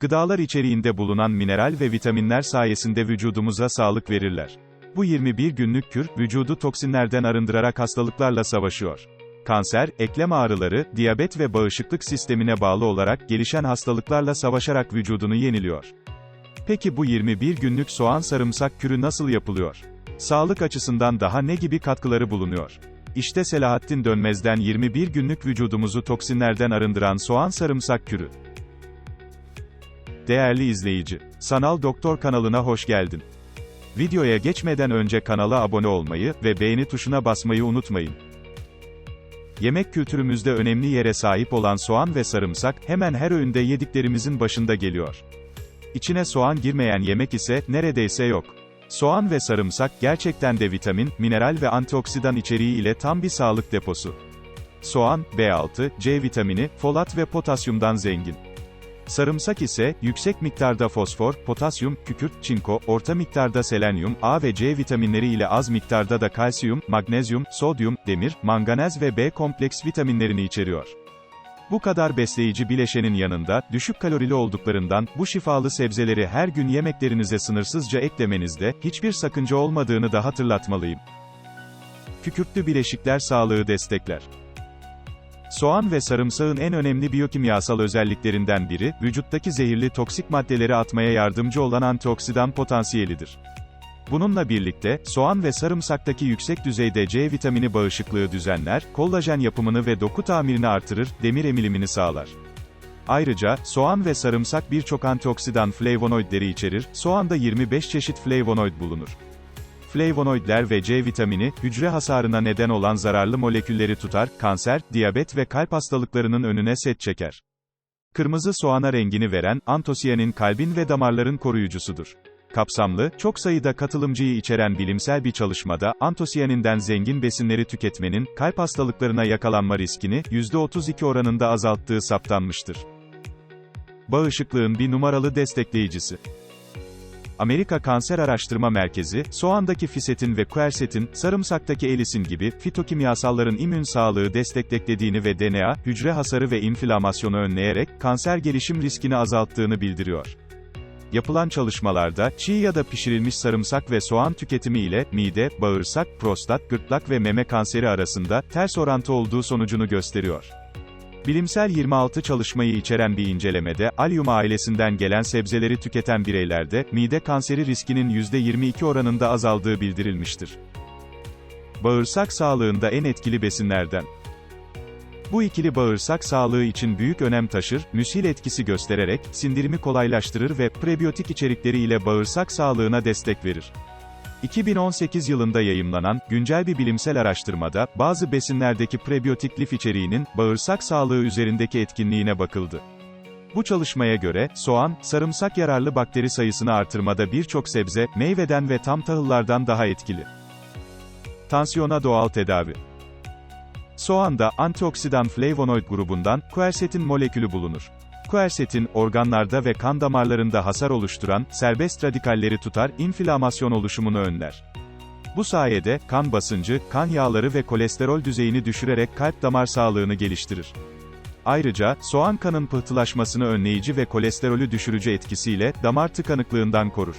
Gıdalar içeriğinde bulunan mineral ve vitaminler sayesinde vücudumuza sağlık verirler. Bu 21 günlük kür, vücudu toksinlerden arındırarak hastalıklarla savaşıyor. Kanser, eklem ağrıları, diyabet ve bağışıklık sistemine bağlı olarak gelişen hastalıklarla savaşarak vücudunu yeniliyor. Peki bu 21 günlük soğan sarımsak kürü nasıl yapılıyor? Sağlık açısından daha ne gibi katkıları bulunuyor? İşte Selahattin Dönmez'den 21 günlük vücudumuzu toksinlerden arındıran soğan sarımsak kürü. Değerli izleyici, Sanal Doktor kanalına hoş geldin. Videoya geçmeden önce kanala abone olmayı ve beğeni tuşuna basmayı unutmayın. Yemek kültürümüzde önemli yere sahip olan soğan ve sarımsak, hemen her öğünde yediklerimizin başında geliyor. İçine soğan girmeyen yemek ise, neredeyse yok. Soğan ve sarımsak, gerçekten de vitamin, mineral ve antioksidan içeriği ile tam bir sağlık deposu. Soğan, B6, C vitamini, folat ve potasyumdan zengin. Sarımsak ise, yüksek miktarda fosfor, potasyum, kükürt, çinko, orta miktarda selenyum, A ve C vitaminleri ile az miktarda da kalsiyum, magnezyum, sodyum, demir, manganez ve B kompleks vitaminlerini içeriyor. Bu kadar besleyici bileşenin yanında, düşük kalorili olduklarından, bu şifalı sebzeleri her gün yemeklerinize sınırsızca eklemenizde, hiçbir sakınca olmadığını da hatırlatmalıyım. Kükürtlü bileşikler sağlığı destekler. Soğan ve sarımsağın en önemli biyokimyasal özelliklerinden biri, vücuttaki zehirli toksik maddeleri atmaya yardımcı olan antioksidan potansiyelidir. Bununla birlikte, soğan ve sarımsaktaki yüksek düzeyde C vitamini bağışıklığı düzenler, kollajen yapımını ve doku tamirini artırır, demir emilimini sağlar. Ayrıca, soğan ve sarımsak birçok antioksidan flavonoidleri içerir, soğanda 25 çeşit flavonoid bulunur. Flavonoidler ve C vitamini, hücre hasarına neden olan zararlı molekülleri tutar, kanser, diyabet ve kalp hastalıklarının önüne set çeker. Kırmızı soğana rengini veren, antosiyanin kalbin ve damarların koruyucusudur. Kapsamlı, çok sayıda katılımcıyı içeren bilimsel bir çalışmada, antosiyaninden zengin besinleri tüketmenin, kalp hastalıklarına yakalanma riskini, %32 oranında azalttığı saptanmıştır. Bağışıklığın bir numaralı destekleyicisi. Amerika Kanser Araştırma Merkezi, soğandaki fisetin ve quercetin, sarımsaktaki elisin gibi, fitokimyasalların immün sağlığı desteklediğini ve DNA, hücre hasarı ve inflamasyonu önleyerek, kanser gelişim riskini azalttığını bildiriyor. Yapılan çalışmalarda, çiğ ya da pişirilmiş sarımsak ve soğan tüketimi ile, mide, bağırsak, prostat, gırtlak ve meme kanseri arasında, ters orantı olduğu sonucunu gösteriyor. Bilimsel 26 çalışmayı içeren bir incelemede, Allium ailesinden gelen sebzeleri tüketen bireylerde, mide kanseri riskinin %22 oranında azaldığı bildirilmiştir. Bağırsak sağlığında en etkili besinlerden. Bu ikili bağırsak sağlığı için büyük önem taşır, müsil etkisi göstererek, sindirimi kolaylaştırır ve prebiyotik içerikleri ile bağırsak sağlığına destek verir. 2018 yılında yayımlanan, güncel bir bilimsel araştırmada, bazı besinlerdeki prebiyotik lif içeriğinin, bağırsak sağlığı üzerindeki etkinliğine bakıldı. Bu çalışmaya göre, soğan, sarımsak yararlı bakteri sayısını artırmada birçok sebze, meyveden ve tam tahıllardan daha etkili. Tansiyona doğal tedavi. Soğanda, antioksidan flavonoid grubundan, quercetin molekülü bulunur. Quercetin, organlarda ve kan damarlarında hasar oluşturan, serbest radikalleri tutar, inflamasyon oluşumunu önler. Bu sayede, kan basıncı, kan yağları ve kolesterol düzeyini düşürerek kalp damar sağlığını geliştirir. Ayrıca, soğan kanın pıhtılaşmasını önleyici ve kolesterolü düşürücü etkisiyle, damar tıkanıklığından korur.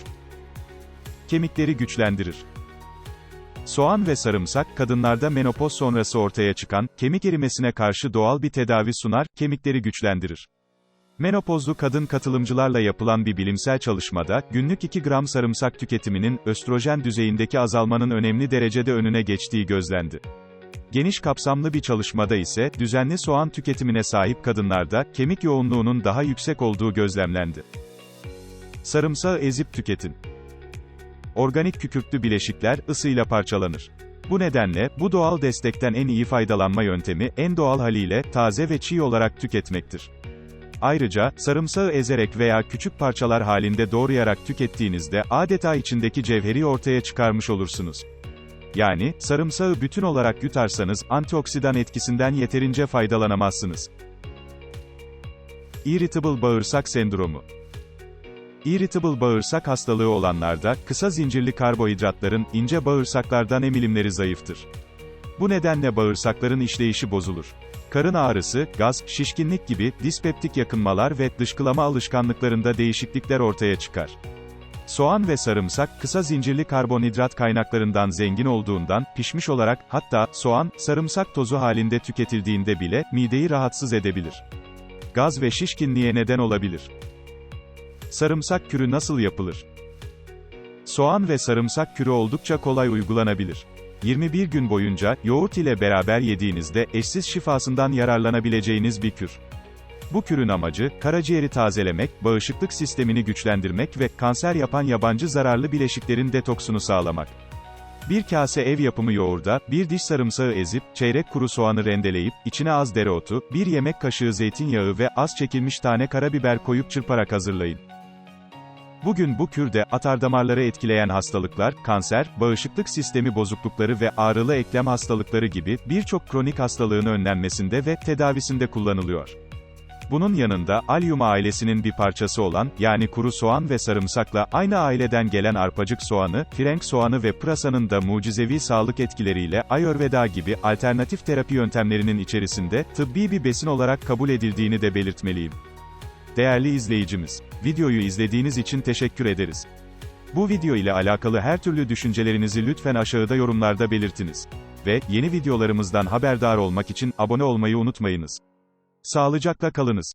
Kemikleri güçlendirir. Soğan ve sarımsak, kadınlarda menopoz sonrası ortaya çıkan, kemik erimesine karşı doğal bir tedavi sunar, kemikleri güçlendirir. Menopozlu kadın katılımcılarla yapılan bir bilimsel çalışmada, günlük 2 gram sarımsak tüketiminin, östrojen düzeyindeki azalmanın önemli derecede önüne geçtiği gözlendi. Geniş kapsamlı bir çalışmada ise, düzenli soğan tüketimine sahip kadınlarda, kemik yoğunluğunun daha yüksek olduğu gözlemlendi. Sarımsağı ezip tüketin. Organik kükürtlü bileşikler, ısıyla parçalanır. Bu nedenle, bu doğal destekten en iyi faydalanma yöntemi, en doğal haliyle, taze ve çiğ olarak tüketmektir. Ayrıca, sarımsağı ezerek veya küçük parçalar halinde doğrayarak tükettiğinizde, adeta içindeki cevheri ortaya çıkarmış olursunuz. Yani, sarımsağı bütün olarak yutarsanız, antioksidan etkisinden yeterince faydalanamazsınız. Irritable bağırsak sendromu Irritable bağırsak hastalığı olanlarda, kısa zincirli karbonhidratların, ince bağırsaklardan emilimleri zayıftır. Bu nedenle bağırsakların işleyişi bozulur. Karın ağrısı, gaz, şişkinlik gibi dispeptik yakınmalar ve dışkılama alışkanlıklarında değişiklikler ortaya çıkar. Soğan ve sarımsak kısa zincirli karbonhidrat kaynaklarından zengin olduğundan pişmiş olarak hatta soğan, sarımsak tozu halinde tüketildiğinde bile mideyi rahatsız edebilir. Gaz ve şişkinliğe neden olabilir. Sarımsak kürü nasıl yapılır? Soğan ve sarımsak kürü oldukça kolay uygulanabilir. 21 gün boyunca yoğurt ile beraber yediğinizde eşsiz şifasından yararlanabileceğiniz bir kür. Bu kürün amacı, karaciğeri tazelemek, bağışıklık sistemini güçlendirmek ve kanser yapan yabancı zararlı bileşiklerin detoksunu sağlamak. Bir kase ev yapımı yoğurda, bir diş sarımsağı ezip, çeyrek kuru soğanı rendeleyip, içine az dereotu, bir yemek kaşığı zeytinyağı ve az çekilmiş tane karabiber koyup çırparak hazırlayın. Bugün bu kürde, atardamarları etkileyen hastalıklar, kanser, bağışıklık sistemi bozuklukları ve ağrılı eklem hastalıkları gibi birçok kronik hastalığın önlenmesinde ve tedavisinde kullanılıyor. Bunun yanında, alyum ailesinin bir parçası olan, yani kuru soğan ve sarımsakla aynı aileden gelen arpacık soğanı, frenk soğanı ve pırasanın da mucizevi sağlık etkileriyle Ayurveda gibi alternatif terapi yöntemlerinin içerisinde, tıbbi bir besin olarak kabul edildiğini de belirtmeliyim. Değerli izleyicimiz, videoyu izlediğiniz için teşekkür ederiz. Bu video ile alakalı her türlü düşüncelerinizi lütfen aşağıda yorumlarda belirtiniz. Ve, yeni videolarımızdan haberdar olmak için abone olmayı unutmayınız. Sağlıcakla kalınız.